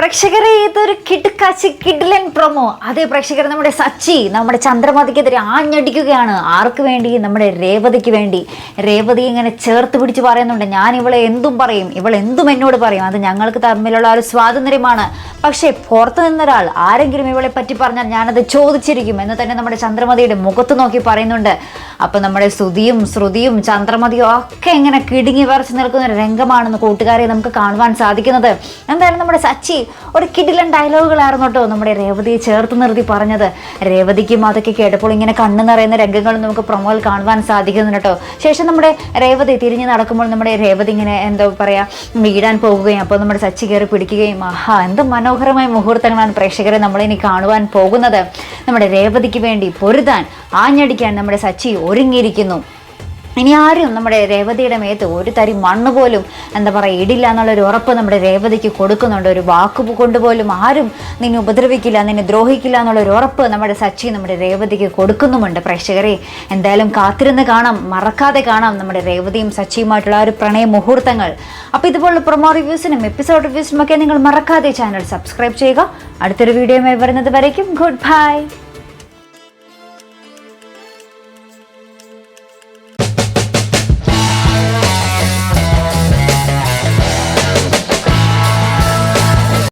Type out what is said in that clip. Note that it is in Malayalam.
പ്രേക്ഷകരെ ഇതൊരു കിടുക്കാച്ചി കിഡിലൻ പ്രൊമോ അതേ പ്രേക്ഷകർ നമ്മുടെ സച്ചി നമ്മുടെ ചന്ദ്രമതിക്കെതിരെ ആഞ്ഞടിക്കുകയാണ്. ആർക്ക് വേണ്ടി? നമ്മുടെ രേവതിക്ക് വേണ്ടി. രേവതി ഇങ്ങനെ ചേർത്ത് പിടിച്ച് പറയുന്നുണ്ട്. ഞാൻ ഇവളെ എന്തും പറയും. ഇവൾ എന്തും എന്നോട് പറയും. അത് ഞങ്ങൾക്ക് തമ്മിലുള്ള ഒരു സ്വാതന്ത്ര്യമാണ്. പക്ഷേ പുറത്തു നിന്നൊരാൾ ആരെങ്കിലും ഇവളെ പറ്റി പറഞ്ഞാൽ ഞാനത് ചോദിച്ചിരിക്കും. എന്ന് തന്നെ നമ്മുടെ ചന്ദ്രമതിയുടെ മുഖത്ത് നോക്കി പറയുന്നുണ്ട്. അപ്പൊ നമ്മുടെ ശ്രുതിയും ശ്രുതിയും ചന്ദ്രമതിയും ഒക്കെ ഇങ്ങനെ കിടുങ്ങി വരച്ച് നിൽക്കുന്ന ഒരു രംഗമാണെന്ന് കൂട്ടുകാരെ നമുക്ക് കാണുവാൻ സാധിക്കുന്നത്. എന്തായാലും നമ്മുടെ സച്ചി ഒരു കിടിലൻ ഡയലോഗുകളായിരുന്നു കേട്ടോ നമ്മുടെ രേവതിയെ ചേർത്ത് നിർത്തി പറഞ്ഞത്. രേവതിക്കും അതൊക്കെ കേട്ടപ്പോൾ ഇങ്ങനെ കണ്ണു നിറയുന്ന രംഗങ്ങൾ നമുക്ക് പ്രൊമോയിൽ കാണുവാൻ സാധിക്കുന്നുണ്ട് കേട്ടോ. ശേഷം നമ്മുടെ രേവതി തിരിഞ്ഞ് നടക്കുമ്പോൾ നമ്മുടെ രേവതി ഇങ്ങനെ എന്താ പറയാ വീടാൻ പോകുകയും അപ്പോൾ നമ്മുടെ സച്ചി കയറി പിടിക്കുകയും ആഹാ എന്ത് മനോഹരമായ മുഹൂർത്തങ്ങളാണ് പ്രേക്ഷകരെ നമ്മളിനി കാണുവാൻ പോകുന്നത്. നമ്മുടെ രേവതിക്ക് വേണ്ടി പൊരുതാൻ ആഞ്ഞടിക്കാൻ നമ്മുടെ സച്ചി ഒരുങ്ങിയിരിക്കുന്നു. ഇനി ആരും നമ്മുടെ രേവതിയുടെ മേത്ത് ഒരു തരി മണ്ണ് പോലും എന്താ പറയുക ഇടില്ല എന്നുള്ളൊരു ഉറപ്പ് നമ്മുടെ രേവതിക്ക് കൊടുക്കുന്നുണ്ട്. ഒരു വാക്ക് കൊണ്ടുപോലും ആരും നിന്നെ ഉപദ്രവിക്കില്ല നിന്നെ ദ്രോഹിക്കില്ല എന്നുള്ളൊരു ഉറപ്പ് നമ്മുടെ സച്ചി നമ്മുടെ രേവതിക്ക് കൊടുക്കുന്നുമുണ്ട്. പ്രേക്ഷകരെ എന്തായാലും കാത്തിരുന്ന് കാണാം മറക്കാതെ കാണാം നമ്മുടെ രേവതിയും സച്ചിയുമായിട്ടുള്ള ഒരു പ്രണയ മുഹൂർത്തങ്ങൾ. അപ്പോൾ ഇതുപോലുള്ള പ്രൊമോ റിവ്യൂസിനും എപ്പിസോഡ് റിവ്യൂസിനും ഒക്കെ നിങ്ങൾ മറക്കാതെ ചാനൽ സബ്സ്ക്രൈബ് ചെയ്യുക. അടുത്തൊരു വീഡിയോയുമായി വരുന്നത് വരയ്ക്കും. Good bye